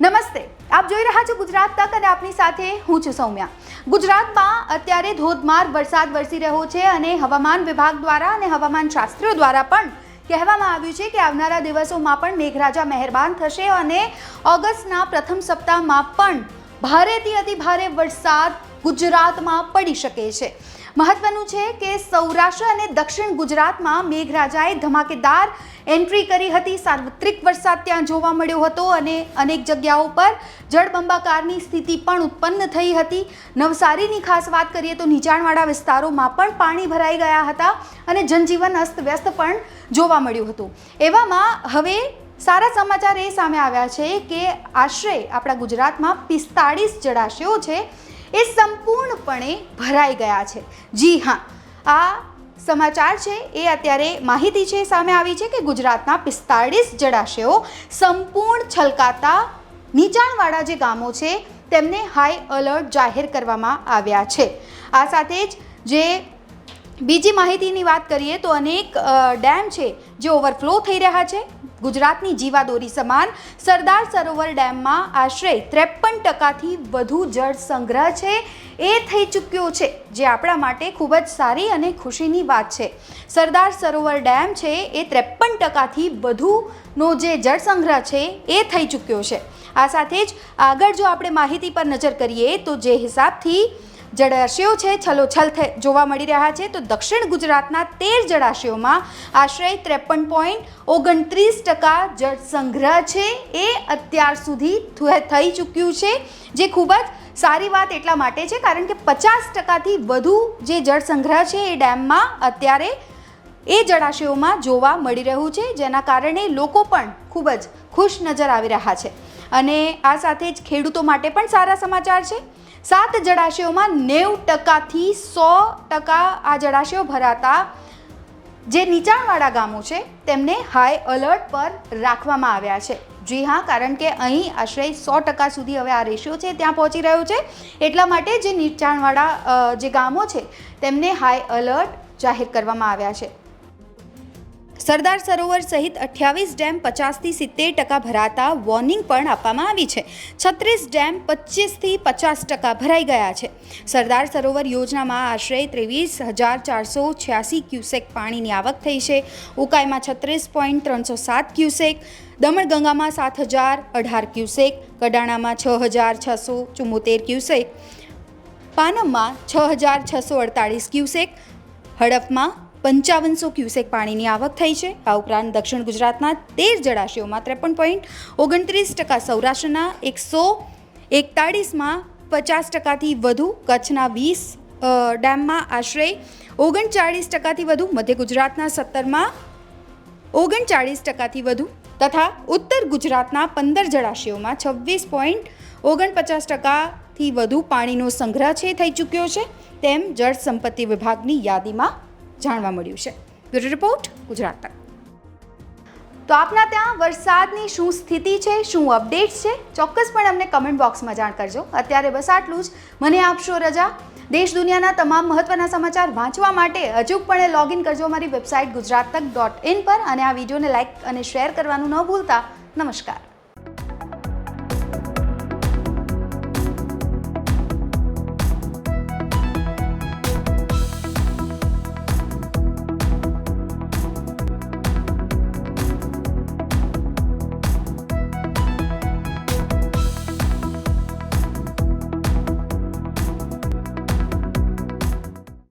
નમસ્તે. આપ જોઈ રહ્યા છો ગુજરાત તક અને આપની સાથે હું છું સૌમ્યા. ગુજરાતમાં અત્યારે ધોધમાર વરસાદ વરસી રહ્યો છે અને હવામાન વિભાગ દ્વારા અને હવામાન શાસ્ત્રીઓ દ્વારા પણ કહેવામાં આવ્યું છે કે આવનારા દિવસોમાં પણ મેઘરાજા મહેરબાન થશે અને ઓગસ્ટના પ્રથમ સપ્તાહમાં પણ ભારેથી અતિ ભારે વરસાદ ગુજરાતમાં પડી શકે છે. મહત્વનું છે કે સૌરાષ્ટ્ર અને દક્ષિણ ગુજરાતમાં મેઘરાજાએ ધમાકેદાર એન્ટ્રી કરી હતી. સાર્વત્રિક વરસાદ ત્યાં જોવા મળ્યો હતો અને અનેક જગ્યાઓ પર જળબંબાકારની સ્થિતિ પણ ઉત્પન્ન થઈ હતી. નવસારીની ખાસ વાત કરીએ તો નીચાણવાળા વિસ્તારોમાં પણ પાણી ભરાઈ ગયા હતા અને જનજીવન અસ્તવ્યસ્ત પણ જોવા મળ્યું હતું. એવામાં હવે સારા સમાચાર એ સામે આવ્યા છે કે આશરે આપણા ગુજરાતમાં પિસ્તાળીસ જળાશયો છે. એ સંપૂર્ણપણે ભરાઈ ગયા છે. જી હા, આ સમાચાર છે એ અત્યારે માહિતી છે સામે આવી છે કે ગુજરાતના પિસ્તાળીસ જળાશયો સંપૂર્ણ છલકાતા નીચાણવાળા જે ગામો છે તેમને હાઈ અલર્ટ જાહેર કરવામાં આવ્યા છે. આ સાથે જ જે બીજી માહિતીની વાત કરીએ તો અનેક ડેમ છે જે ઓવરફ્લો થઈ રહ્યા છે. ગુજરાતની જીવાદોરી સમાન સરદાર સરોવર ડેમમાં આશરે ત્રેપન ટકાથી વધુ જળ સંગ્રહ છે. એ થઈ ચૂક્યો છે, જે આપણા માટે ખૂબ જ સારી અને ખુશીની વાત છે. સરદાર સરોવર ડેમ છે એ ત્રેપન ટકાથી વધુનો જે જળ સંગ્રહ છે એ થઈ ચૂક્યો છે. આ સાથે જ આગળ જો આપણે માહિતી પર નજર કરીએ તો જે હિસાબથી જળાશયો છે, છલોછલ જોવા મળી રહ્યા છે. તો દક્ષિણ ગુજરાતના તેર જળાશયોમાં આશરે ત્રેપન પોઈન્ટ ઓગણત્રીસ ટકા જળ સંગ્રહ છે. એ અત્યાર સુધી થઈ ચૂક્યું છે. જે ખૂબ જ સારી વાત એટલા માટે છે, કારણ કે પચાસ ટકાથી વધુ જે જળ સંગ્રહ છે એ ડેમમાં અત્યારે એ જળાશયોમાં જોવા મળી રહ્યું છે, જેના કારણે લોકો પણ ખૂબ જ ખુશ નજર આવી રહ્યા છે. અને આ સાથે જ ખેડૂતો માટે પણ સારા સમાચાર છે. સાત જળાશયોમાં નેવું ટકાથી સો ટકા આ જળાશયો ભરાતા જે નીચાણવાળા ગામો છે, તેમને હાઈ અલર્ટ પર રાખવામાં આવ્યા છે. જી હા, કારણ કે અહીં આશરે સો ટકા સુધી હવે આ રેશિયો છે, ત્યાં પહોંચી રહ્યો છે. એટલા માટે જે નીચાણવાળા જે ગામો છે, તેમને હાઈ અલર્ટ જાહેર કરવામાં આવ્યા છે. સરદાર સરોવર સહિત અઠ્યાવીસ ડેમ પચાસથી સિત્તેર ટકા ભરાતા વોર્નિંગ પણ આપવામાં આવી છે. છત્રીસ ડેમ પચીસથી પચાસ ટકા ભરાઈ ગયા છે. સરદાર સરોવર યોજનામાં આશરે ત્રેવીસ હજાર ચારસો છ્યાસી ક્યુસેક પાણીની આવક થઈ છે. ઉકાઈમાં છત્રીસ પોઈન્ટ ત્રણસો સાત ક્યુસેક, દમણગંગામાં સાત હજાર અઢાર ક્યુસેક, કડાણામાં છ હજાર છસો ચુમ્મોતેર ક્યુસેક, પાનમમાં છ હજાર છસો અડતાળીસ ક્યુસેક હડફમાં પંચાવનસો ક્યુસેક પાણીની આવક થઈ છે. આ ઉપરાંત દક્ષિણ ગુજરાતના તેર જળાશયોમાં ત્રેપન પોઈન્ટ ઓગણત્રીસ ટકા સૌરાષ્ટ્રના એકસો એકતાળીસમાં પચાસ ટકાથી વધુ, કચ્છના વીસ ડેમમાં આશરે ઓગણચાળીસ ટકાથી વધુ, મધ્ય ગુજરાતના સત્તરમાં ઓગણચાળીસ ટકાથી વધુ તથા ઉત્તર ગુજરાતના પંદર જળાશયોમાં છવ્વીસ પોઈન્ટ ઓગણપચાસ ટકાથી વધુ પાણીનો સંગ્રહ છે, થઈ ચૂક્યો છે. તેમ જળ સંપત્તિ વિભાગની યાદીમાં જાણવા મળ્યું છે. Bureau report, Gujarat. તક તો આપના ત્યાં વરસાદની શું સ્થિતિ છે, શું અપડેટ્સ છે? ચોક્કસપણે અમને કમેન્ટ બોક્સમાં જાણ કરજો. અત્યારે બસ આટલું જ. મને આપશો રજા. દેશ દુનિયાના તમામ મહત્વના સમાચાર વાંચવા માટે અચૂકપણે લોગિન કરજો અમારી વેબસાઇટ ગુજરાત તક ડોટ ઇન પર અને આ વિડીયોને લાઇક અને શેર કરવાનું ન ભૂલતા. નમસ્કાર.